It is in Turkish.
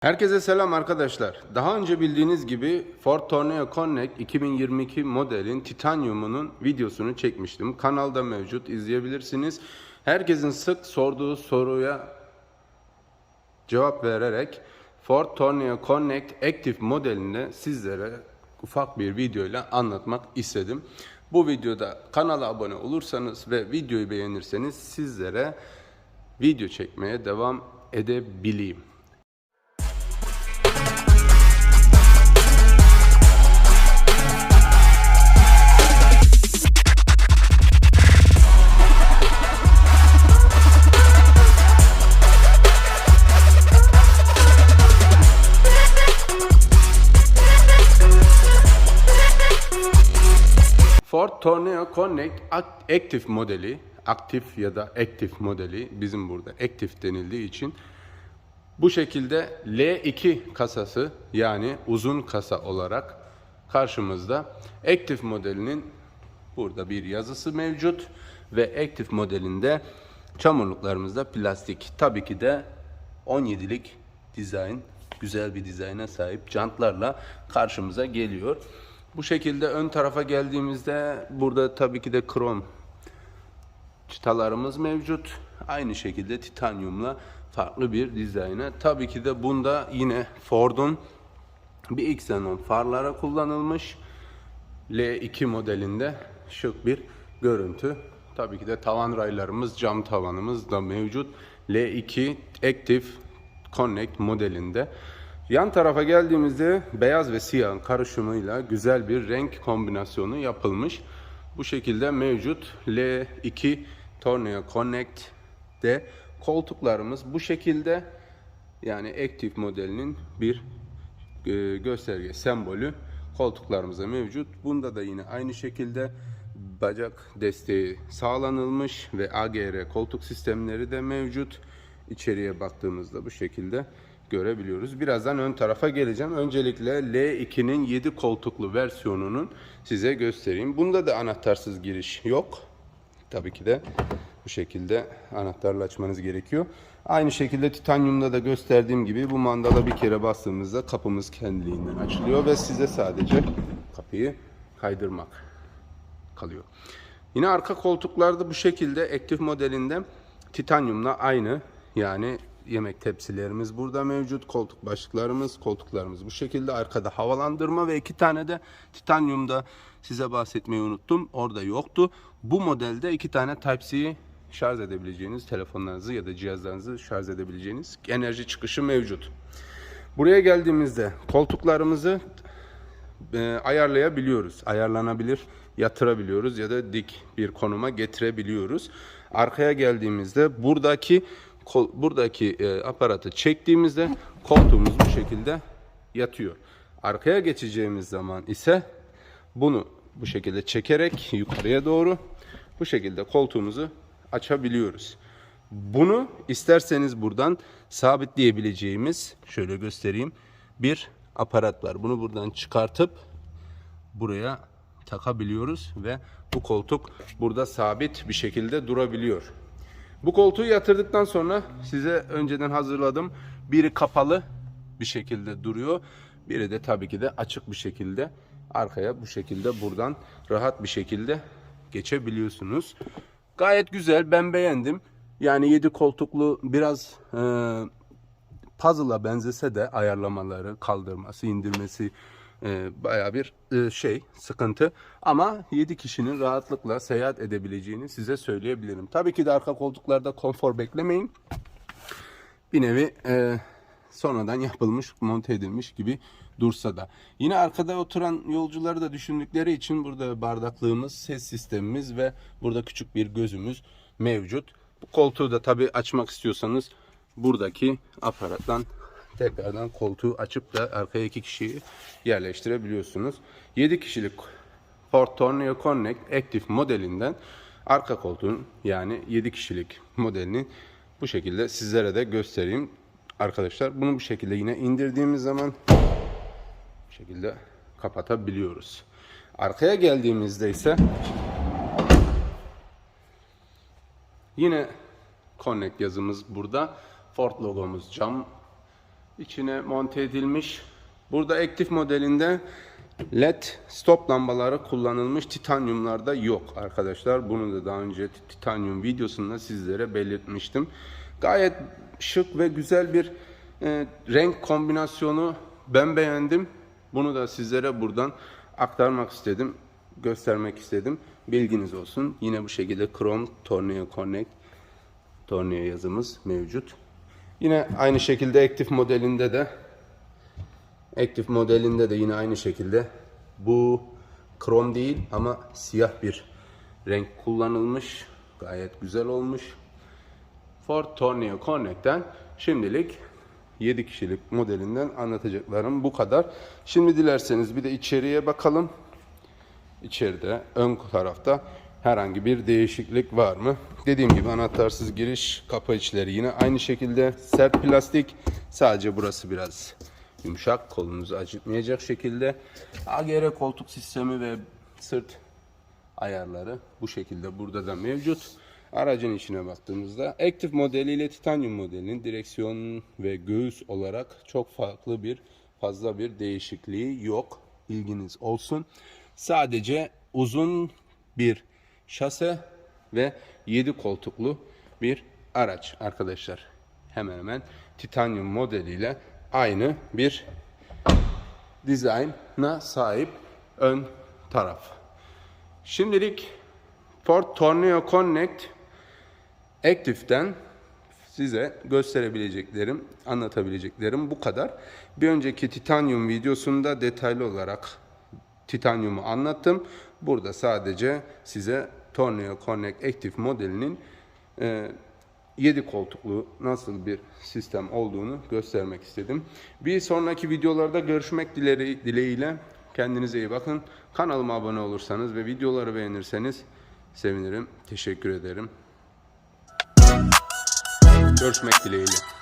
Herkese selam arkadaşlar. Daha önce bildiğiniz gibi Ford Tourneo Connect 2022 modelin titanyumunun videosunu çekmiştim. Kanalda mevcut izleyebilirsiniz. Herkesin sık sorduğu soruya cevap vererek Ford Tourneo Connect Active modelini sizlere ufak bir videoyla anlatmak istedim. Bu videoda kanala abone olursanız ve videoyu beğenirseniz sizlere video çekmeye devam edebileyim. Ford Tourneo Connect Active modeli, aktif ya da Active modeli bizim burada Active denildiği için bu şekilde L2 kasası yani uzun kasa olarak karşımızda Active modelinin burada bir yazısı mevcut ve Active modelinde çamurluklarımızda plastik. Tabii ki de 17'lik dizayn, güzel bir dizayna sahip jantlarla karşımıza geliyor. Bu şekilde ön tarafa geldiğimizde burada tabii ki de krom çıtalarımız mevcut. Aynı şekilde titanyumla farklı bir dizayna. Tabii ki de bunda yine Ford'un bir Xenon farlara kullanılmış. L2 modelinde şık bir görüntü. Tabii ki de tavan raylarımız, cam tavanımız da mevcut. L2 Active Connect modelinde. Yan tarafa geldiğimizde beyaz ve siyah karışımıyla güzel bir renk kombinasyonu yapılmış. Bu şekilde mevcut L2 Torneo Connect'de koltuklarımız bu şekilde yani Active modelinin bir e, gösterge sembolü koltuklarımıza mevcut. Bunda da yine aynı şekilde bacak desteği sağlanılmış ve AGR koltuk sistemleri de mevcut. İçeriye baktığımızda bu şekilde görebiliyoruz. Birazdan ön tarafa geleceğim. Öncelikle L2'nin 7 koltuklu versiyonunun size göstereyim. Bunda da anahtarsız giriş yok. Tabii ki de bu şekilde anahtarla açmanız gerekiyor. Aynı şekilde titanyumda da gösterdiğim gibi bu mandala bir kere bastığımızda kapımız kendiliğinden açılıyor ve size sadece kapıyı kaydırmak kalıyor. Yine arka koltuklarda bu şekilde Active modelinde titanyumla aynı yani yemek tepsilerimiz burada mevcut. Koltuk başlıklarımız, koltuklarımız bu şekilde. Arkada havalandırma ve iki tane de titanyumda size bahsetmeyi unuttum. Orada yoktu. Bu modelde iki tane Type-C şarj edebileceğiniz telefonlarınızı ya da cihazlarınızı şarj edebileceğiniz enerji çıkışı mevcut. Buraya geldiğimizde koltuklarımızı e, ayarlayabiliyoruz. Ayarlanabilir, yatırabiliyoruz ya da dik bir konuma getirebiliyoruz. Arkaya geldiğimizde buradaki kol- buradaki e, aparatı çektiğimizde koltuğumuz bu şekilde yatıyor. Arkaya geçeceğimiz zaman ise bunu bu şekilde çekerek yukarıya doğru bu şekilde koltuğumuzu açabiliyoruz. Bunu isterseniz buradan sabitleyebileceğimiz şöyle göstereyim bir aparat var. Bunu buradan çıkartıp buraya takabiliyoruz ve bu koltuk burada sabit bir şekilde durabiliyor. Bu koltuğu yatırdıktan sonra size önceden hazırladım. Biri kapalı bir şekilde duruyor. Biri de tabii ki de açık bir şekilde arkaya bu şekilde buradan rahat bir şekilde geçebiliyorsunuz. Gayet güzel ben beğendim. Yani 7 koltuklu biraz e, puzzle'a benzese de ayarlamaları, kaldırması, indirmesi baya bir e, şey, sıkıntı. Ama 7 kişinin rahatlıkla seyahat edebileceğini size söyleyebilirim. Tabii ki de arka koltuklarda konfor beklemeyin. Bir nevi e, sonradan yapılmış, monte edilmiş gibi dursa da. Yine arkada oturan yolcuları da düşündükleri için burada bardaklığımız, ses sistemimiz ve burada küçük bir gözümüz mevcut. Bu koltuğu da tabii açmak istiyorsanız buradaki aparattan tekrardan koltuğu açıp da arkaya iki kişiyi yerleştirebiliyorsunuz. 7 kişilik Ford Tourneo Connect Active modelinden arka koltuğun yani 7 kişilik modelini bu şekilde sizlere de göstereyim. Arkadaşlar bunu bu şekilde yine indirdiğimiz zaman bu şekilde kapatabiliyoruz. Arkaya geldiğimizde ise yine Connect yazımız burada. Ford logomuz cam içine monte edilmiş. Burada aktif modelinde LED stop lambaları kullanılmış. Titanyumlarda yok arkadaşlar. Bunu da daha önce titanyum videosunda sizlere belirtmiştim. Gayet şık ve güzel bir e, renk kombinasyonu ben beğendim. Bunu da sizlere buradan aktarmak istedim. Göstermek istedim. Bilginiz olsun. Yine bu şekilde Chrome Tornado Connect Tornado yazımız mevcut. Yine aynı şekilde aktif modelinde de aktif modelinde de yine aynı şekilde bu krom değil ama siyah bir renk kullanılmış. Gayet güzel olmuş. Ford Tornado Connect'ten şimdilik 7 kişilik modelinden anlatacaklarım bu kadar. Şimdi dilerseniz bir de içeriye bakalım. İçeride ön tarafta herhangi bir değişiklik var mı? Dediğim gibi anahtarsız giriş kapı içleri yine aynı şekilde sert plastik. Sadece burası biraz yumuşak kolunuzu acıtmayacak şekilde. AGR koltuk sistemi ve sırt ayarları bu şekilde burada da mevcut. Aracın içine baktığımızda Active modeli ile Titanium modelinin direksiyon ve göğüs olarak çok farklı bir fazla bir değişikliği yok. Bilginiz olsun. Sadece uzun bir şase ve 7 koltuklu bir araç arkadaşlar. Hemen hemen Titanium modeliyle aynı bir dizayna sahip ön taraf. Şimdilik Ford Tornado Connect Active'den size gösterebileceklerim, anlatabileceklerim bu kadar. Bir önceki Titanium videosunda detaylı olarak Titanium'u anlattım. Burada sadece size Tornado Connect Active modelinin e, 7 koltuklu nasıl bir sistem olduğunu göstermek istedim. Bir sonraki videolarda görüşmek dileri, dileğiyle kendinize iyi bakın. Kanalıma abone olursanız ve videoları beğenirseniz sevinirim. Teşekkür ederim. Görüşmek dileğiyle.